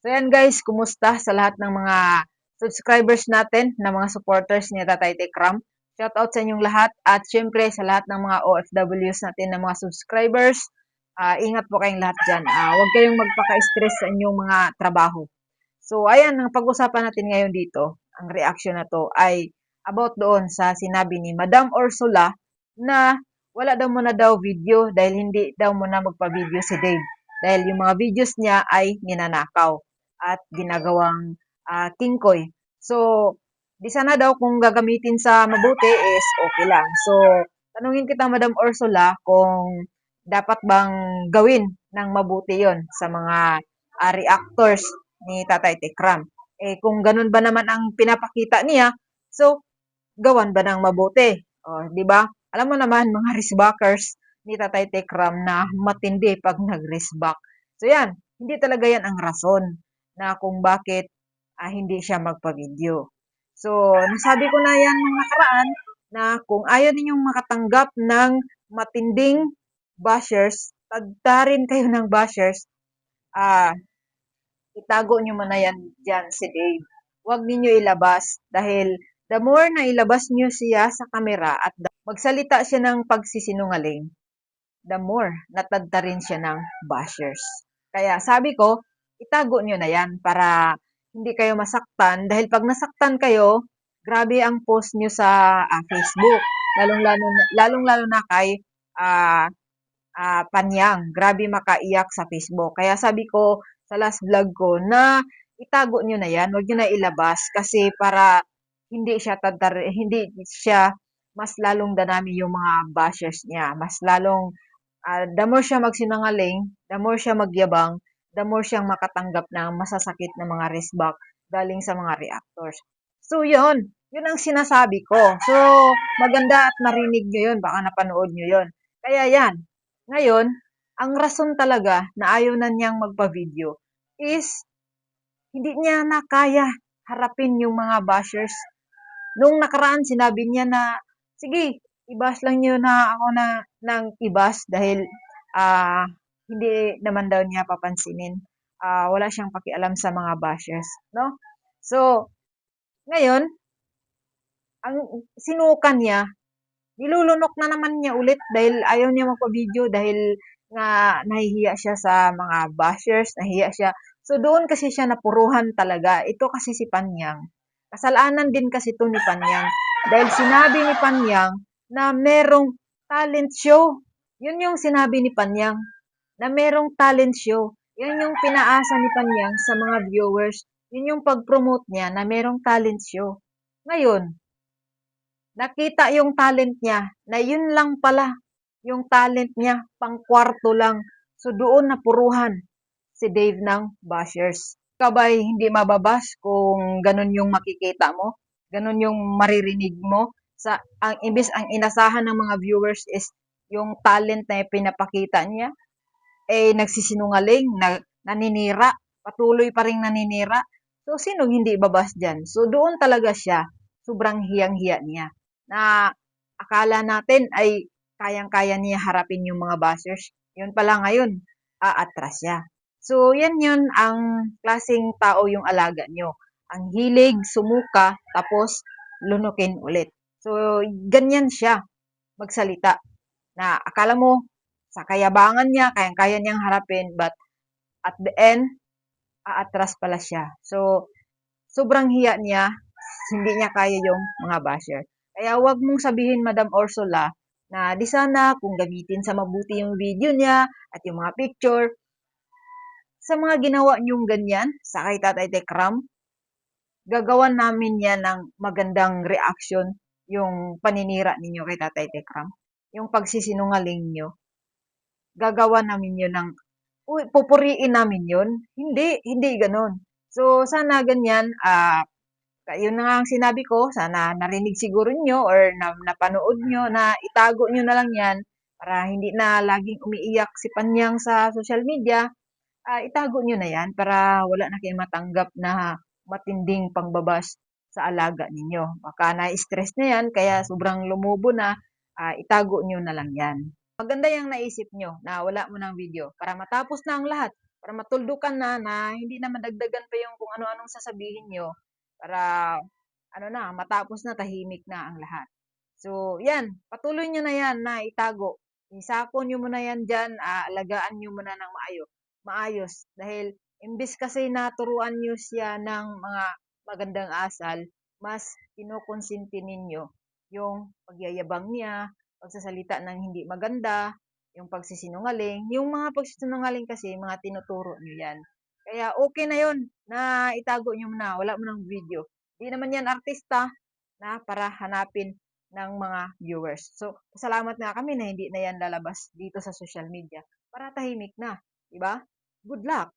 So yan guys, kumusta sa lahat ng mga subscribers natin, na mga supporters ni Tatay Tekram. Shout out sa inyong lahat at syempre sa lahat ng mga OFWs natin na mga subscribers. ah, ingat po kayong lahat dyan. Ah, huwag kayong magpaka-stress sa inyong mga trabaho. So ayan, ang pag-usapan natin ngayon dito, ang reaction na to ay about doon sa sinabi ni Madam Ursula na wala daw muna daw video dahil hindi daw muna magpa-video si Dave. Dahil yung mga videos niya ay ninanakaw at ginagawang ah, tingkoy. So, di sana daw kung gagamitin sa mabuti is okay lang. So, tanungin kita Madam Ursula kung dapat bang gawin ng mabuti yon sa mga ah, reactors ni Tatay Tekram. Eh, kung ganun ba naman ang pinapakita niya, so, gawan ba ng mabuti? O, di ba? Alam mo naman, mga risbackers ni Tatay Tekram na matindi pag nag-risback. So, yan. Hindi talaga yan ang rason na kung bakit ah, hindi siya magpa-video. So, nasabi ko na yan nung nakaraan na kung ayaw ninyong makatanggap ng matinding bashers, tagtarin kayo ng bashers, ah, itago nyo muna yan dyan si Dave. Huwag ninyo ilabas dahil the more na ilabas nyo siya sa kamera at magsalita siya ng pagsisinungaling, the more natadtarin siya ng bashers. Kaya sabi ko, itago nyo na yan para hindi kayo masaktan dahil pag nasaktan kayo, grabe ang post nyo sa ah, Facebook. Lalong-lalo na, lalong-lalo na kay ah, ah, Panyang. Grabe makaiyak sa Facebook. Kaya sabi ko sa last vlog ko na itago nyo na yan, huwag nyo na ilabas kasi para hindi siya tadtar, hindi siya mas lalong danami yung mga bashers niya. Mas lalong, ah, the more siya magsinangaling, the more siya magyabang, the more siyang makatanggap ng masasakit na mga resback galing sa mga reactors. So, yun. Yun ang sinasabi ko. So, maganda at narinig nyo yun. Baka napanood nyo yun. Kaya yan. Ngayon, ang rason talaga na ayaw na niyang magpa-video is hindi niya na kaya harapin yung mga bashers. Nung nakaraan, sinabi niya na, sige, ibas lang niyo na ako na ng ibas dahil ah hindi naman daw niya papansinin. Ah, wala siyang pakialam sa mga bashers, no? So, ngayon, ang sinukan niya, nilulunok na naman niya ulit dahil ayaw niya magpa-video dahil nga nahihiya siya sa mga bashers, nahihiya siya. So, doon kasi siya napuruhan talaga. Ito kasi si Panyang. Kasalanan din kasi ito ni Panyang. Dahil sinabi ni Panyang na merong talent show. Yun yung sinabi ni Panyang na merong talent show. Yan yung pinaasa ni Panyang sa mga viewers. Yun yung pag-promote niya na merong talent show. Ngayon, nakita yung talent niya na yun lang pala yung talent niya, pang kwarto lang. So doon napuruhan si Dave ng bashers. Kabay hindi mababas kung ganun yung makikita mo, ganun yung maririnig mo. Sa, ang imbis ang inasahan ng mga viewers is yung talent na pinapakita niya, eh nagsisinungaling, na, naninira, patuloy pa rin naninira. So, sino hindi babas dyan? So, doon talaga siya, sobrang hiyang-hiya niya, na akala natin ay kayang-kaya niya harapin yung mga bashers. Yun pala ngayon, aatras siya. So, yan yun ang klaseng tao yung alaga nyo. Ang hilig, sumuka, tapos lunukin ulit. So, ganyan siya magsalita. Na akala mo, sa kayabangan niya, kayang-kaya niyang harapin, but at the end, aatras pala siya. So, sobrang hiya niya, hindi niya kaya yung mga basher. Kaya wag mong sabihin, Madam Ursula, na di sana kung gamitin sa mabuti yung video niya at yung mga picture, sa mga ginawa niyong ganyan sa kay Tatay Tekram, gagawan namin yan ng magandang reaction yung paninira ninyo kay Tatay Tekram. Yung pagsisinungaling nyo. Gagawa namin yun ng, uy, pupuriin namin yun. Hindi, hindi ganun. So, sana ganyan, ah, yun na nga ang sinabi ko, sana narinig siguro nyo or na, napanood nyo na itago nyo na lang yan para hindi na laging umiiyak si Panyang sa social media. Ah, itago nyo na yan para wala na kayong matanggap na matinding pangbabas sa alaga ninyo. Baka na-stress na yan, kaya sobrang lumubo na, ah, itago nyo na lang yan. Maganda yung naisip nyo na wala mo ng video para matapos na ang lahat. para matuldukan na na hindi na madagdagan pa yung kung ano-anong sasabihin nyo para ano na, matapos na, tahimik na ang lahat. So, yan, patuloy nyo na yan na itago. Isako nyo muna yan dyan, alagaan nyo muna ng maayo, maayos. Dahil, imbis kasi naturuan nyo siya ng mga magandang asal, mas kinukonsinti ninyo yung pagyayabang niya, pagsasalita ng hindi maganda, yung pagsisinungaling. Yung mga pagsisinungaling kasi, mga tinuturo nyo yan. Kaya okay na yon na itago nyo muna, wala mo ng video. Di naman yan artista na para hanapin ng mga viewers. So, salamat nga kami na hindi na yan lalabas dito sa social media para tahimik na. Diba? Good luck!